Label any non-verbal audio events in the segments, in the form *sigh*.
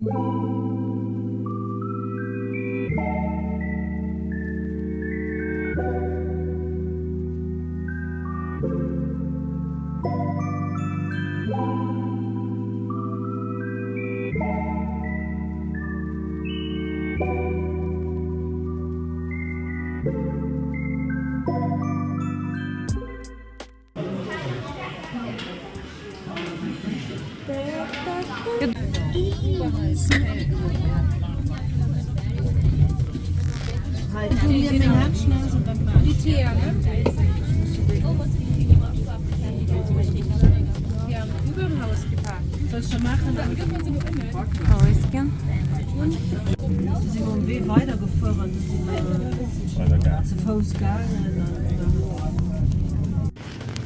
Good.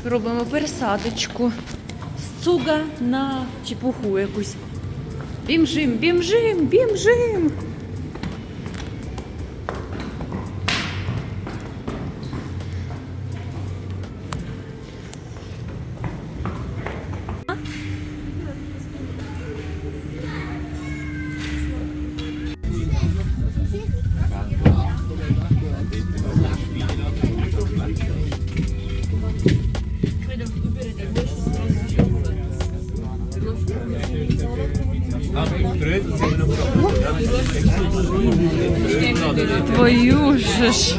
Робимо пересадочку з цуга на чепуху якусь. Бімжим, бімжим, бімжим. Твою ж.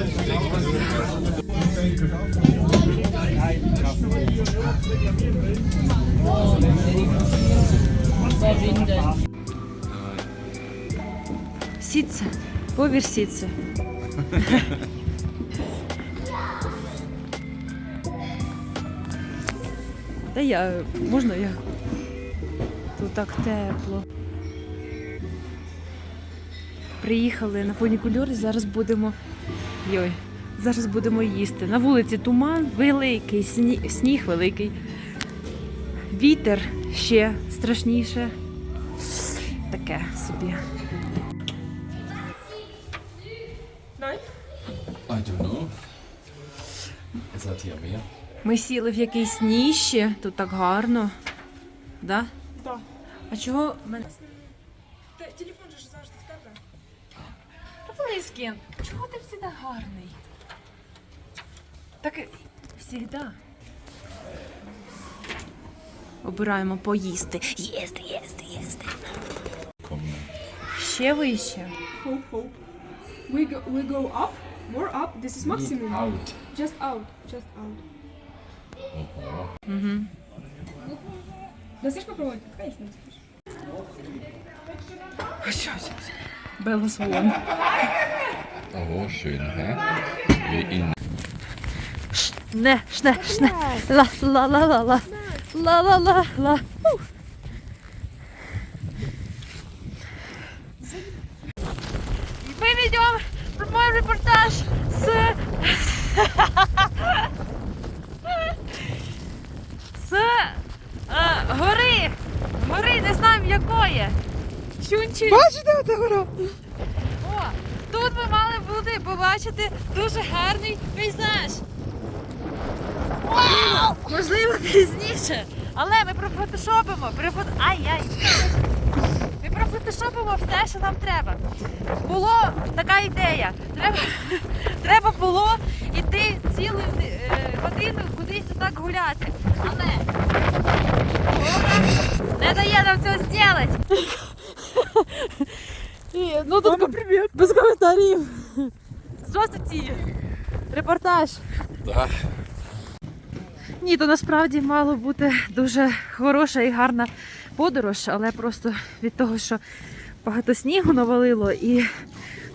Сіться, повір сіться. Та я, можна я? Тут так тепло. Приїхали на фунікульор, зараз будемо. Йой, зараз будемо їсти. На вулиці туман великий, сніг, сніг великий. Вітер ще страшніше. Таке собі. I don't know. Is that hier? Ми сіли в якійсь ніші, тут так гарно. Да? Да. А чого мене. Блискін, чого ти завжди гарний? Так завжди. Обираємо поїсти. Їсти, їсти, їсти. Ще вище. Hope, hope. We go, we go up, more up. This is maximum. Out. Just out, just out. Угу. Дасиш попробовать? Конечно. Белос вон. Oh, schön, hä? Wie in. Не, шне, шне. Ла, ла, ла, ла, ла. Ла, ла, ла, ла. Мы ведем прямой репортаж с... *laughs* з е, гори. Гори, не знаємо якої. Чунчі. Бачите, це гора? О, тут ми мали бути побачити дуже гарний пейзаж. Вау! Можливо, пізніше. Але ми профотошопимо. Профото... Ай-яй. Ми профотошопимо все, що нам треба. Було така ідея. Треба, треба було йти цілу е, годину кудись отак гуляти. Але не дає нам цього зробити. І, ну тут привіт. без коментарів. Здравствуйте. Репортаж. Da. Ні, то насправді мало бути дуже хороша і гарна подорож, але просто від того, що багато снігу навалило і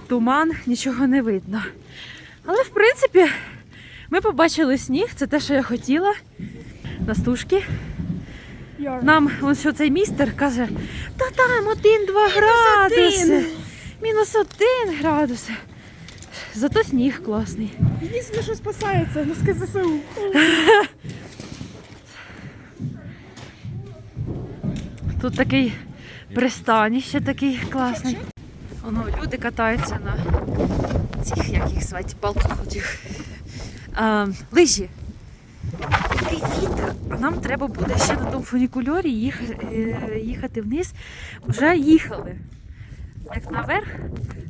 туман, нічого не видно. Але в принципі ми побачили сніг, це те, що я хотіла. Настушки. Нам ось що цей містер каже, та там один-два градуси. Мінус один градус. Зато сніг класний. Єдине, що спасається, носки ЗСУ. Тут такий пристаніще такий класний. Воно люди катаються на цих, як їх звати, балках, цих, лижі. Такий вітер, а нам треба буде ще на тому фунікульорі їхати, їхати вниз. Вже їхали. Як наверх,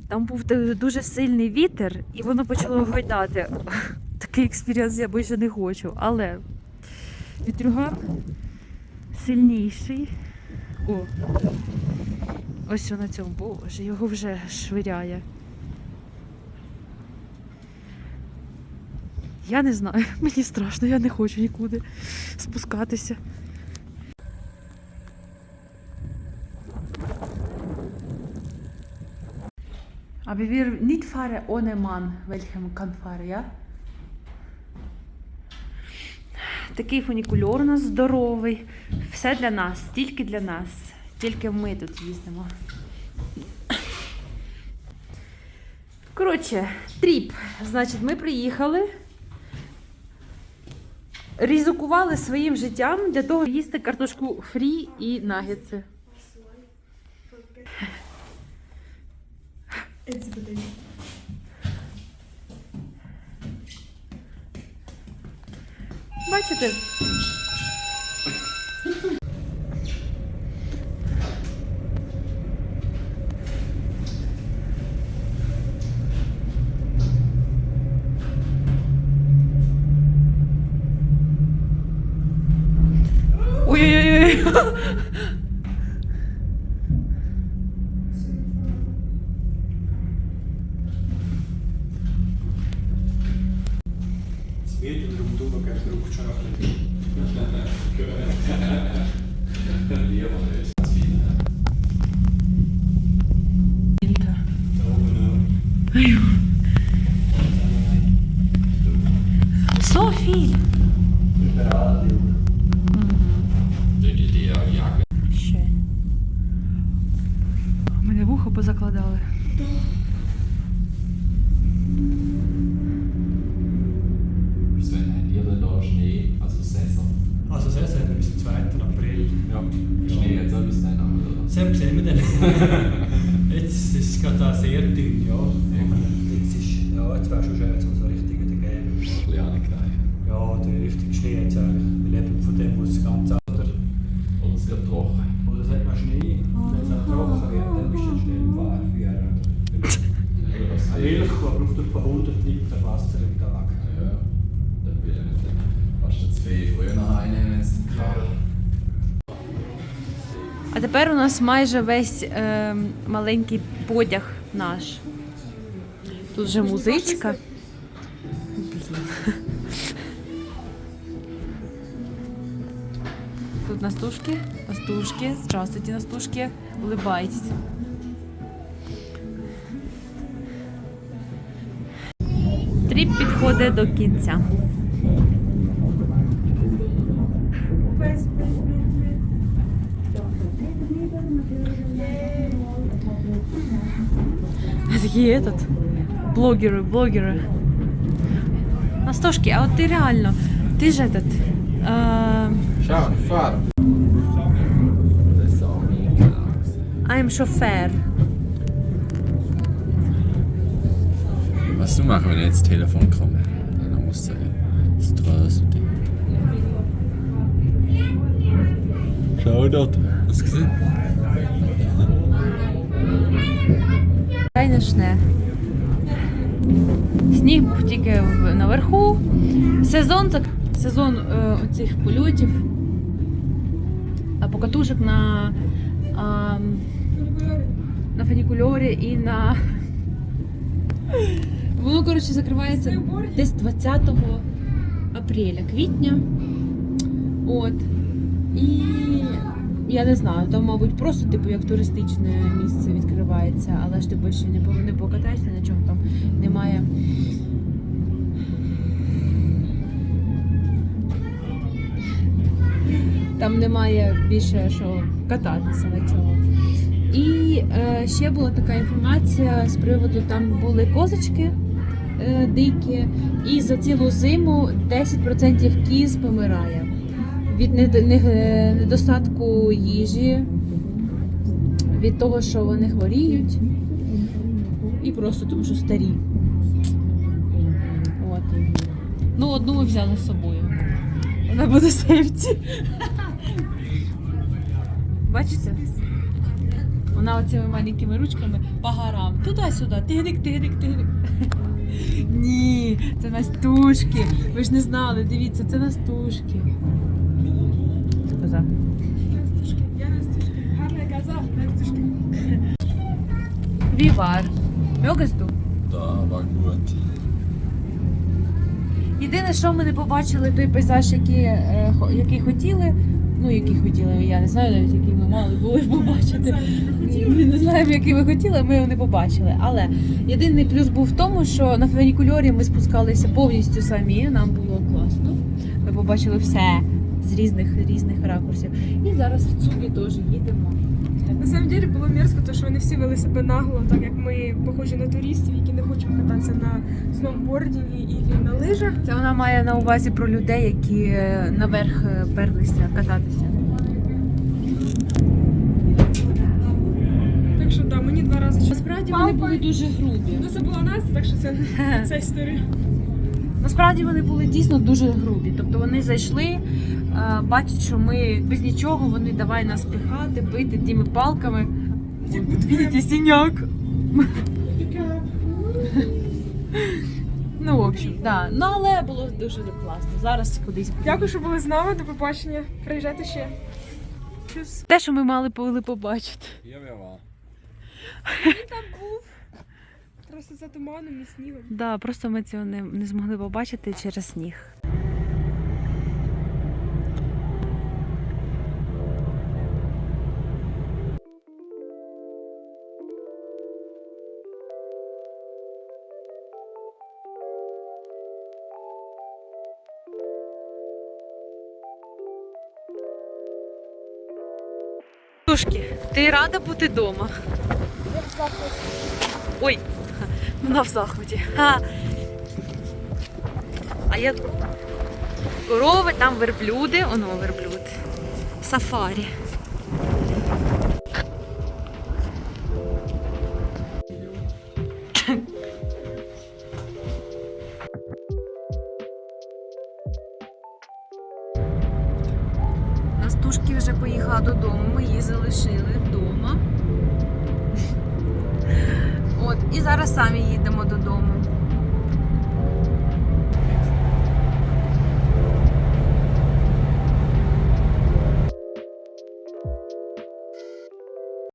там був дуже сильний вітер, і воно почало гойдати. *laughs* Такий експірієнс я більше не хочу. Але вітрюган сильніший. О, ось на цьому, боже, його вже швиряє. Я не знаю, *laughs* мені страшно, я не хочу нікуди спускатися. Aber wir nicht fahren ohne Mann, welchem kann fahren, ja? Такий фунікульор у нас здоровий. Все для нас, тільки для нас. Тільки ми тут їздимо. Коротше, тріп. Значить, ми приїхали. Ризикували своїм життям для того, щоб їсти картошку фрі і нагетси. It's potato. Бачите? Ой-ой-ой. Софі! Ще. Мене вухо позакладали. Bis wann habt ihr denn da Schnee, also Saison? Also sehr, sehr bis zum 2. April. Ja. Schnee jetzt auch bis dann, oder? Selbst sehen wir *laughs* dann. jetzt ist es gerade auch sehr dünn, ja. Aber jetzt ist, ja, jetzt wäre schon schön, Schnee jetzt eigentlich. Wir leben von dem, was ganz anders. Oder es wird trocken. Oder sagt man Schnee, wenn es auch trocken wird, dann bist du schnell warm. Wie ein Oder was Eine Milch, die braucht etwa 100 Liter Wasser im Tag. Ja. Dann will ich nicht fast jetzt viel früher noch einnehmen, wenn es dann kann. А тепер у нас майже весь е, маленький потяг наш. Тут вже музичка. настушки, настушки. Здравствуйте, настушки. Улыбайтесь. Тріп підходить до кінця. Такие этот, блогеры, блогеры. Настошки, а вот ты реально, ты же этот, э, Schau, fahr! Das ist auch nie klar. I'm шофер. Was du machen, wenn jetzt das Telefon kommt? Dann musst du das Straße. Schau dort. Hast du gesehen? Звичайне. Сніг був тільки в- наверху. Сезон зак- сезон е, оцих польотів, А покатушок на, а, на фунікульорі і на. *laughs* Воно, коротше, закривається десь 20 апреля, квітня. От. І я не знаю, там, мабуть, просто типу як туристичне місце відкривається, але ж типу ще не, не покатаєшся на чому там немає. Там немає більше що кататися на чому. І е, ще була така інформація з приводу, там були козочки е, дикі, і за цілу зиму 10% кіз помирає від недостатку їжі, від того, що вони хворіють, і просто тому, що старі. От. Ну, одну ми взяли з собою. Вона буде сейфті. *laughs* Бачите? Вона оцими маленькими ручками по горам. Туди-сюди. Тигрик, тигрик, тигрик. *laughs* Ні, це настушки. Ви ж не знали, дивіться, це настушки. Це коза. Настюшки, я Настюшки. Гарна газа, Настюшки. Вівар. Du? Da war. Єдине, що ми не побачили той пейзаж, який, е, який хотіли. Ну, яких хотіли, я не знаю навіть, які ми мали були побачити. Ми не знаємо, які ми хотіли, ми його не побачили. Але єдиний плюс був в тому, що на фунікульорі ми спускалися повністю самі. Нам було класно. Ми побачили все з різних різних ракурсів. І зараз в Цубі теж їдемо. На самом деле було мерзко, тому що вони всі вели себе нагло, так як ми похожі на туристів, які не хочемо кататися на сноубордінгі і на лижах. Це вона має на увазі про людей, які е, наверх е, перлися кататися. Так що да, мені два рази Насправді вони були дуже грубі. Ну це була Настя, так що це *laughs* ця історія. Насправді вони були дійсно дуже грубі. Тобто вони зайшли, е, бачать, що ми без нічого, вони давай нас пихати, бити тими палками. Видите, синяк. Ну, в общем, да. Ну, але було дуже класно. Зараз кудись. Дякую, що були з нами. До побачення. Приїжджайте ще. Те, що ми мали були побачити. Wer war. Там був. Просто за туманом і снігом. Да, просто ми цього не, не змогли побачити через сніг. Тушки, ти рада бути вдома? Ой, вона в захваті. Ха. А я корови, там верблюди, оно верблюд. Сафарі. Настушки вже поїхала додому, ми її залишили вдома. От, і зараз самі їдемо додому.